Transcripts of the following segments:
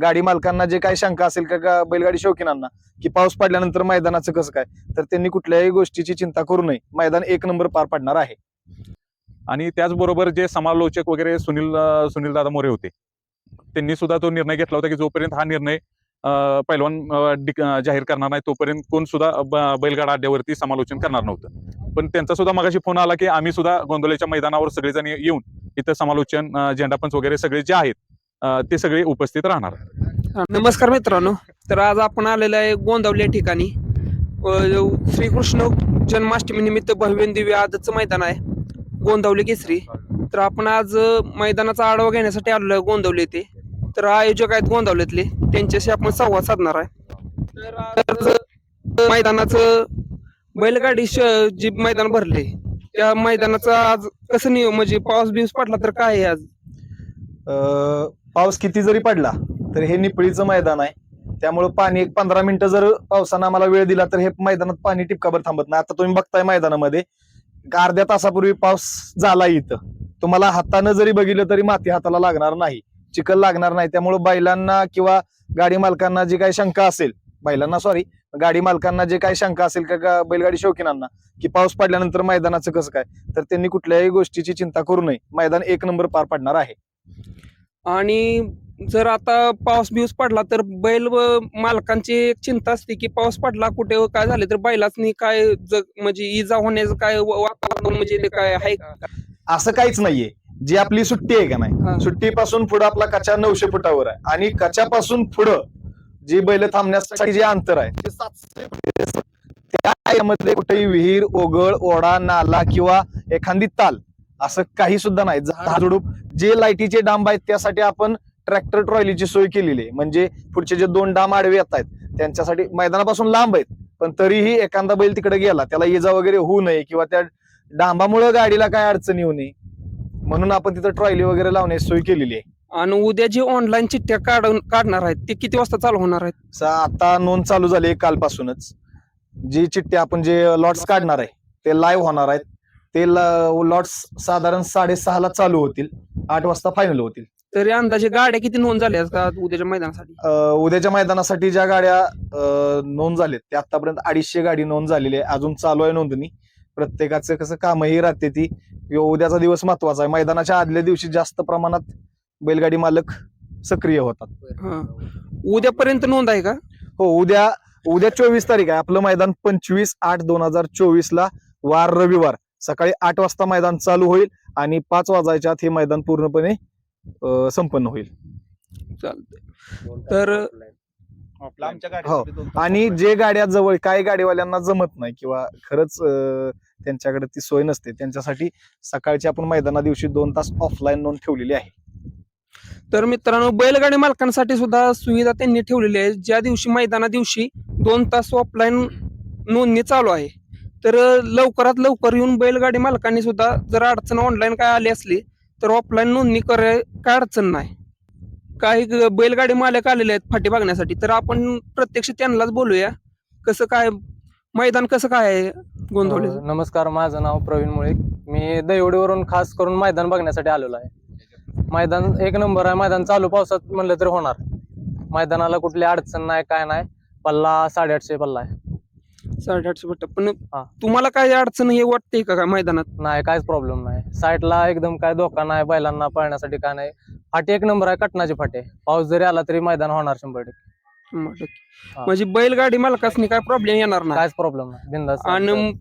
गाडी मालकांना जे काही शंका असेल का बैलगाडी शौकीनांना की पाऊस पडल्यानंतर मैदानाचं कसं काय तर त्यांनी कुठल्याही गोष्टीची चिंता करू नये. मैदान एक नंबर पार पडणार आहे. आणि त्याचबरोबर जे समालोचक वगैरे सुनील सुनील दादा मोरे होते त्यांनी सुद्धा तो निर्णय घेतला होता की जोपर्यंत हा निर्णय पैलवान जाहीर करणार नाही तोपर्यंत कोण सुद्धा बैलगाडा अड्ड्यावरती समालोचन करणार नव्हतं. पण त्यांचा सुद्धा मगाशी फोन आला की आम्ही सुद्धा गोंदवल्याच्या मैदानावर सगळेजण येऊन इथं समालोचन झेंडापंच वगैरे सगळे जे आहेत ते सगळे उपस्थित राहणार. नमस्कार मित्रांनो. तर आज आपण आलेलो आहे गोंदावली या ठिकाणी. श्रीकृष्ण जन्माष्टमी निमित्त भव्य दिव्य आजचं मैदान आहे गोंदावली केसरी. तर आपण आज मैदानाचा आढावा घेण्यासाठी आलेलो आहे गोंदावली येथे. तर आयोजक आहेत गोंदावलीतले त्यांच्याशी आपण संवाद साधणार आहे. तर आज मैदानाचं बैलगाडी श- जे मैदान भरले त्या मैदानाचं आज कसं नियो म्हणजे पाऊस बिऊस पडला तर काय आहे आज? अं, पाऊस किती जरी पडला तर हे निपळीचं मैदान आहे. त्यामुळे पाणी एक पंधरा मिनिटं जर पावसानं आम्हाला वेळ दिला तर हे मैदानात पाणी टिपकाभर थांबत नाही. आता तुम्ही बघताय मैदानामध्ये अर्ध्या तासापूर्वी पाऊस झाला इथं. तुम्हाला हातानं जरी बघितलं तरी माती हाताला लागणार नाही चिखल लागणार नाही. त्यामुळे बैलांना किंवा गाडी मालकांना जी काही शंका असेल बैलांना सॉरी गाडी मालकांना जे काही शंका असेल का बैलगाडी शौकीनांना की पाऊस पडल्यानंतर मैदानाचं कसं काय तर त्यांनी कुठल्याही गोष्टीची चिंता करू नये. मैदान एक नंबर पार पडणार आहे. आणि जर आता पाऊस बिऊस पडला तर बैल व मालकांची एक चिंता असते की पाऊस पडला कुठे व काय झाले तर बैलाच काय जग म्हणजे इजा होण्याचं काय वातावरण म्हणजे ते काय आहे का? असं काहीच नाहीये जी आपली सुट्टी आहे का हा. नाही सुट्टीपासून पुढे आपला कचा नऊशे फुटावर आहे आणि कच्यापासून पुढं जी बैल थांबण्यासाठी जे अंतर आहे ते सातशे फूट आहे. त्या यामध्ये कुठेही विहीर ओगळ ओढा नाला किंवा एखादी ताल असं काही सुद्धा नाही. झाड झुडूप जे लाईटीचे डांब आहेत त्यासाठी आपण ट्रॅक्टर ट्रॉलीची सोय केलेली आहे. म्हणजे पुढचे जे दोन डांब आडवे येत आहेत त्यांच्यासाठी मैदानापासून लांब आहेत. पण तरीही एखादा बैल तिकडे गेला त्याला इजा वगैरे होऊ नये किंवा त्या डांबामुळे गाडीला काय अडचण येऊ नये म्हणून आपण तिथं ट्रॉली वगैरे लावण्याची सोय केलेली आहे. आणि उद्या जे ऑनलाईन चिठ्ठ्या काढून काढणार आहेत ते किती वाजता चालू होणार आहेत? सा- आता नोंद चालू झाली आहे कालपासूनच. जी चिठ्ठी आपण जे लॉट्स काढणार आहे ते लाईव्ह होणार आहेत. ते लॉट्स साधारण साडेसहाला चालू होतील. आठ वाजता फायनल होतील. तरी अंदाजे गाड्या किती नोंद झाल्या का उद्याच्या मैदानासाठी? अं, उद्याच्या मैदानासाठी ज्या गाड्या अं, नोंद झाल्यात त्या आतापर्यंत अडीचशे गाडी नोंद झालेली आहे. अजून चालू आहे नोंदणी. प्रत्येकाचं कसं कामही राहते ती. किंवा उद्याचा दिवस महत्त्वाचा आहे. मैदानाच्या आदल्या दिवशी जास्त प्रमाणात बैलगाडी मालक सक्रिय होतात. हा. उद्यापर्यंत नोंद आहे का? हो उद्या उद्या चोवीस तारीख आहे. आपलं मैदान पंचवीस आठ दोन हजार चोवीस ला वार रविवार. सकाळी आठ वाजता मैदान चालू होईल आणि पाच वाजायच्या आत हे मैदान पूर्णपणे संपन्न होईल. चालतंय. तर हो. आणि जे गाड्या जवळ काही गाडीवाल्यांना जमत नाही किंवा खरंच त्यांच्याकडे ती सोय नसते त्यांच्यासाठी सकाळची आपण मैदाना दिवशी दोन तास ऑफलाईन नोंद ठेवलेली आहे. तर मित्रांनो बैलगाडी मालकांसाठी सुद्धा सुविधा त्यांनी ठेवलेली आहे. ज्या दिवशी मैदाना दिवशी दोन तास ऑफलाईन नोंदणी चालू आहे तर लवकरात लवकर येऊन बैलगाडी मालकांनी सुद्धा जर अडचण ऑनलाईन काय आली असली तर ऑफलाईन नोंदणी कराय काय अडचण नाही. काही बैलगाडी मालक आलेले आहेत फाटी बघण्यासाठी तर आपण प्रत्यक्ष त्यांनाच बोलूया. कसं काय मैदान कसं काय आहे गोंधवलीचं नमस्कार माझं नाव प्रवीण मुळे. मी दैवडीवरून खास करून मैदान बघण्यासाठी आलेलो आहे. मैदान एक नंबर आहे. मैदान चालू पावसात म्हणलं तरी होणार. मैदानाला कुठली अडचण नाही काय नाही. पल्ला साडेआठशे पल्ला आहे. साडेआठशे फट पण हा. तुम्हाला काय अडचण हे वाटते का काय मैदानात नाही काहीच प्रॉब्लेम नाही साईडला एकदम काय धोका नाही बैलांना पळण्यासाठी काय नाही फाटी एक नंबर आहे कटनाची फाटी आहे. पाऊस जरी आला तरी मैदान होणार शंभर टक्के शंभर टक्के. हा. म्हणजे बैलगाडी मालकासनी काय प्रॉब्लेम येणार नाही काहीच प्रॉब्लेम नाही बिंदास आणि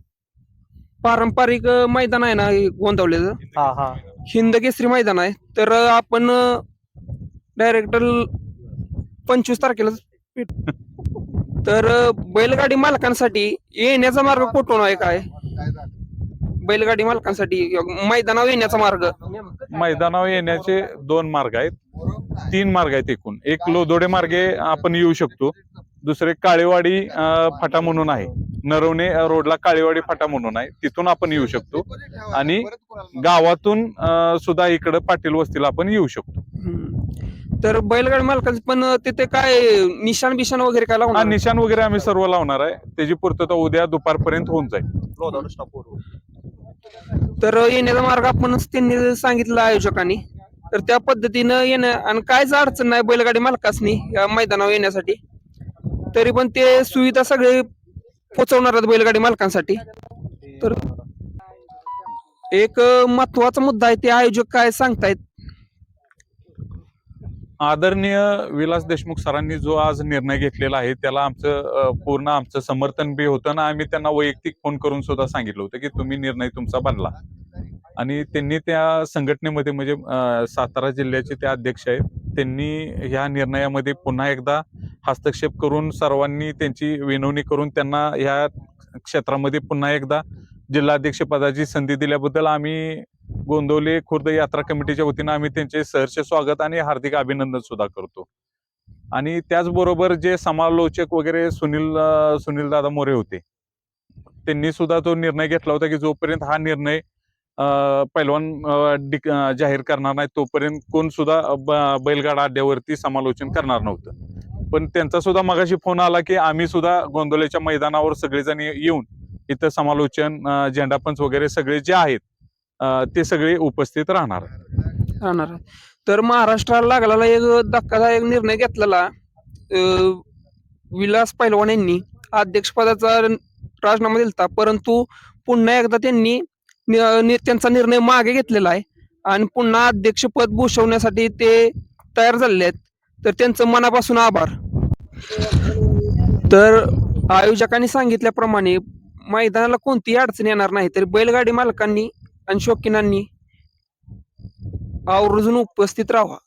पारंपरिक अ, मैदान आहे ना हे हा हा हिंद केसरी मैदान आहे तर अ, आपण डायरेक्ट पंचवीस तारखेला. तर बैलगाडी मालकांसाठी येण्याचा मार्ग कुठून आहे काय? बैलगाडी मालकांसाठी मैदानावर येण्याचा मार्ग? मैदानावर येण्याचे दोन मार्ग आहेत. तीन मार्ग आहेत एकूण. एक लोदोडे मार्गे आपण येऊ शकतो. दुसरे काळेवाडी फाटा म्हणून आहे. नरवणे रोडला काळेवाडी फाटा म्हणून आहे. तिथून आपण येऊ शकतो. आणि गावातून सुद्धा इकडं पाटील वस्तीला आपण येऊ शकतो. तर बैलगाडी मालकांचं पण तिथे काय निशाण बिशाण वगैरे काय हा लावणार निशाण वगैरे आम्ही सर्व लावणार आहे. त्याची पूर्तता उद्या दुपारपर्यंत होऊन जाईल. तर येण्याचा मार्ग आपणच त्यांनी सांगितलं आयोजकांनी. तर त्या पद्धतीनं येणं आणि कायच अडचण नाही बैलगाडी मालकासनी या मैदानावर येण्यासाठी तरी पण ते सुविधा सगळे पोचवणार आहेत बैलगाडी मालकांसाठी. तर एक महत्त्वाचा मुद्दा आहे ते आयोजक काय सांगतायत? आदरणीय विलास देशमुख सरांनी जो आज निर्णय घेतलेला आहे त्याला आमचं पूर्ण आमचं समर्थन बी होतं ना आम्ही त्यांना वैयक्तिक फोन करून सुद्धा सांगितलं होतं की तुम्ही निर्णय तुमचा बनला. आणि त्यांनी त्या संघटनेमध्ये म्हणजे सातारा जिल्ह्याचे ते अध्यक्ष आहेत त्यांनी ह्या निर्णयामध्ये पुन्हा एकदा हस्तक्षेप करून सर्वांनी त्यांची विनवणी करून त्यांना ह्या क्षेत्रामध्ये पुन्हा एकदा जिल्हाध्यक्षपदाची संधी दिल्याबद्दल आम्ही गोंदवली खुर्द यात्रा कमिटीच्या वतीनं आम्ही त्यांचे सहर्ष स्वागत आणि हार्दिक अभिनंदन सुद्धा करतो. आणि त्याचबरोबर जे समालोचक वगैरे सुनील सुनील दादा मोरे होते त्यांनी सुद्धा तो निर्णय घेतला होता की जोपर्यंत हा निर्णय पैलवान जाहीर करणार नाही तोपर्यंत कोण सुद्धा बैलगाडा अड्ड्यावरती समालोचन करणार नव्हतं. पण त्यांचा सुद्धा मगाशी फोन आला की आम्ही सुद्धा गोंदवलेच्या मैदानावर सगळेजण येऊन इथं समालोचन झेंडापंच वगैरे सगळे जे आहेत ते सगळे उपस्थित राहणार. राहणार. तर महाराष्ट्राला लागलेला एक धक्कादायक निर्णय घेतलेला विलास पैलवान यांनी अध्यक्षपदाचा राजीनामा दिलता परंतु पुन्हा एकदा त्यांनी त्यांचा निर्णय मागे घेतलेला आहे आणि पुन्हा अध्यक्षपद भूषवण्यासाठी ते तयार झालेले आहेत. तर त्यांचं मनापासून आभार. तर आयोजकांनी सांगितल्याप्रमाणे मैदानाला कोणतीही अडचण येणार नाही तरी बैलगाडी मालकांनी आणि शौकीनांनी आवर्जून उपस्थित राहा